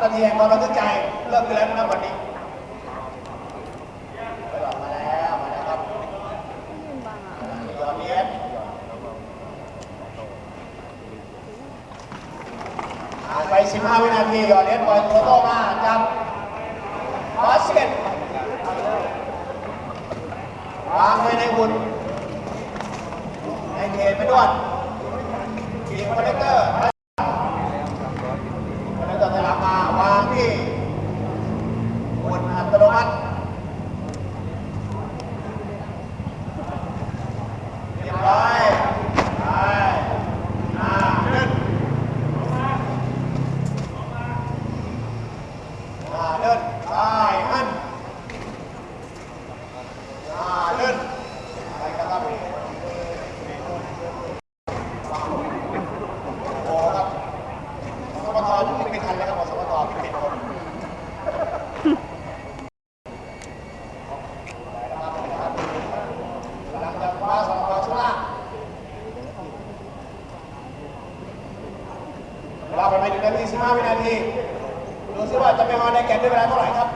ตอนาทีแห่งความระทึกใจเริ่มขึ้นแล้วนะวันนี้ไปหลอกมาแล้วมาแล้วครับยอดเนียนผ่านไป 15 วินาทียอดเนียนปล่อยตัวโตมาจับบาสเกตวางไว้ในหุ่นในเขตไปด้วยทีมคอนเนคเตอร์ แล้วก็ถอยหลังมาวางที่บ นอัตโนมัติเรียบร้อยไปอ่าเดินอ่าเดินไปอันอ่าเดินไปกันครับโอ้ครับ สปทพิมพ์ไม่ทันแล้วครับสปทพิมพ์ผิดคนกำลังจะคว้าสปทชุดล่าง เวลาผ่านไปหนึ่งนาทีสิบห้าวินาที ดูซิว่าจะไปมาในแกนด้วยเวลาเท่าไหร่ครับ